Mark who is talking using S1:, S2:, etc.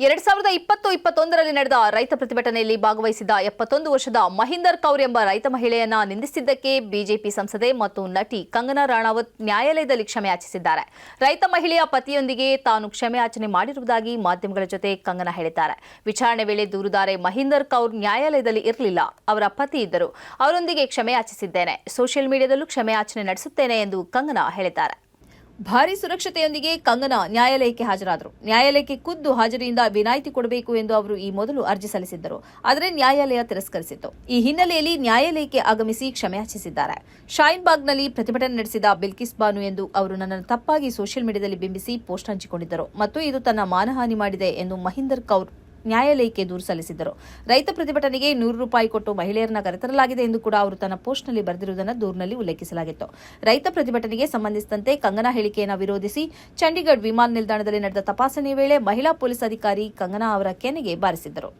S1: ಎರಡ್ ಸಾವಿರದ ಇಪ್ಪತ್ತು ಇಪ್ಪತ್ತೊಂದರಲ್ಲಿ ನಡೆದ ರೈತ ಪ್ರತಿಭಟನೆಯಲ್ಲಿ ಭಾಗವಹಿಸಿದ ಎಪ್ಪತ್ತೊಂದು ವರ್ಷದ ಮಹಿಂದರ್ ಕೌರ್ ಎಂಬ ರೈತ ಮಹಿಳೆಯನ್ನ ನಿಂದಿಸಿದ್ದಕ್ಕೆ ಬಿಜೆಪಿ ಸಂಸದೆ ಮತ್ತು ನಟಿ ಕಂಗನಾ ರಾಣಾವತ್ ನ್ಯಾಯಾಲಯದಲ್ಲಿ ಕ್ಷಮೆ ಯಾಚಿಸಿದ್ದಾರೆ. ರೈತ ಮಹಿಳೆಯ ಪತಿಯೊಂದಿಗೆ ತಾನು ಕ್ಷಮೆ ಯಾಚನೆ ಮಾಡಿರುವುದಾಗಿ ಮಾಧ್ಯಮಗಳ ಜೊತೆ ಕಂಗನಾ ಹೇಳಿದ್ದಾರೆ. ವಿಚಾರಣೆ ವೇಳೆ ದೂರುದಾರೆ ಮಹಿಂದರ್ ಕೌರ್ ನ್ಯಾಯಾಲಯದಲ್ಲಿ ಇರಲಿಲ್ಲ. ಅವರ ಪತಿ ಇದ್ದರು. ಅವರೊಂದಿಗೆ ಕ್ಷಮೆ ಯಾಚಿಸಿದ್ದೇನೆ. ಸೋಷಿಯಲ್ ಮೀಡಿಯಾದಲ್ಲೂ ಕ್ಷಮೆ ಯಾಚನೆ ನಡೆಸುತ್ತೇನೆ ಎಂದು ಕಂಗನಾ ಹೇಳಿದ್ದಾರೆ. ಭಾರಿ ಸುರಕ್ಷತೆಯೊಂದಿಗೆ ಕಂಗನಾ ನ್ಯಾಯಾಲಯಕ್ಕೆ ಹಾಜರಾದರು. ನ್ಯಾಯಾಲಯಕ್ಕೆ ಖುದ್ದು ಹಾಜರಿಯಿಂದ ವಿನಾಯಿತಿ ಕೊಡಬೇಕು ಎಂದು ಅವರು ಈ ಮೊದಲು ಅರ್ಜಿ ಸಲ್ಲಿಸಿದ್ದರು. ಆದರೆ ನ್ಯಾಯಾಲಯ ತಿರಸ್ಕರಿಸಿತ್ತು. ಈ ಹಿನ್ನೆಲೆಯಲ್ಲಿ ನ್ಯಾಯಾಲಯಕ್ಕೆ ಆಗಮಿಸಿ ಕ್ಷಮೆಯಾಚಿಸಿದ್ದಾರೆ ಶಾಯಿನ್ಬಾಗ್ನಲ್ಲಿ ಪ್ರತಿಭಟನೆ ನಡೆಸಿದ ಬಿಲ್ಕಿಸ್ ಬಾನು ಎಂದು ಅವರು ನನ್ನನ್ನು ತಪ್ಪಾಗಿ ಸೋಷಿಯಲ್ ಮೀಡಿಯಾದಲ್ಲಿ ಬಿಂಬಿಸಿ ಪೋಸ್ಟ್ ಹಂಚಿಕೊಂಡಿದ್ದರು. ಮತ್ತು ಇದು ತನ್ನ ಮಾನಹಾನಿ ಮಾಡಿದೆ ಎಂದು ಮಹಿಂದರ್ ಕೌರ್ ನ್ಯಾಯಾಲಯಕ್ಕೆ ದೂರು ಸಲ್ಲಿಸಿದ್ದರು. ರೈತ ಪ್ರತಿಭಟನೆಗೆ ನೂರು ರೂಪಾಯಿ ಕೊಟ್ಟು ಮಹಿಳೆಯರನ್ನ ಕರೆತರಲಾಗಿದೆ ಎಂದು ಕೂಡ ಅವರು ತನ್ನ ಪೋಸ್ಟ್ನಲ್ಲಿ ಬರೆದಿರುವುದನ್ನು ದೂರಿನಲ್ಲಿ ಉಲ್ಲೇಖಿಸಲಾಗಿತ್ತು. ರೈತ ಪ್ರತಿಭಟನೆಗೆ ಸಂಬಂಧಿಸಿದಂತೆ ಕಂಗನಾ ಹೇಳಿಕೆಯನ್ನು ವಿರೋಧಿಸಿ ಚಂಡೀಗಢ ವಿಮಾನ ನಿಲ್ದಾಣದಲ್ಲಿ ನಡೆದ ತಪಾಸಣೆ ವೇಳೆ ಮಹಿಳಾ ಪೊಲೀಸ್ ಅಧಿಕಾರಿ ಕಂಗನಾ ಅವರ ಕೆನೆಗೆ ಬಾರಿಸಿದ್ದರು.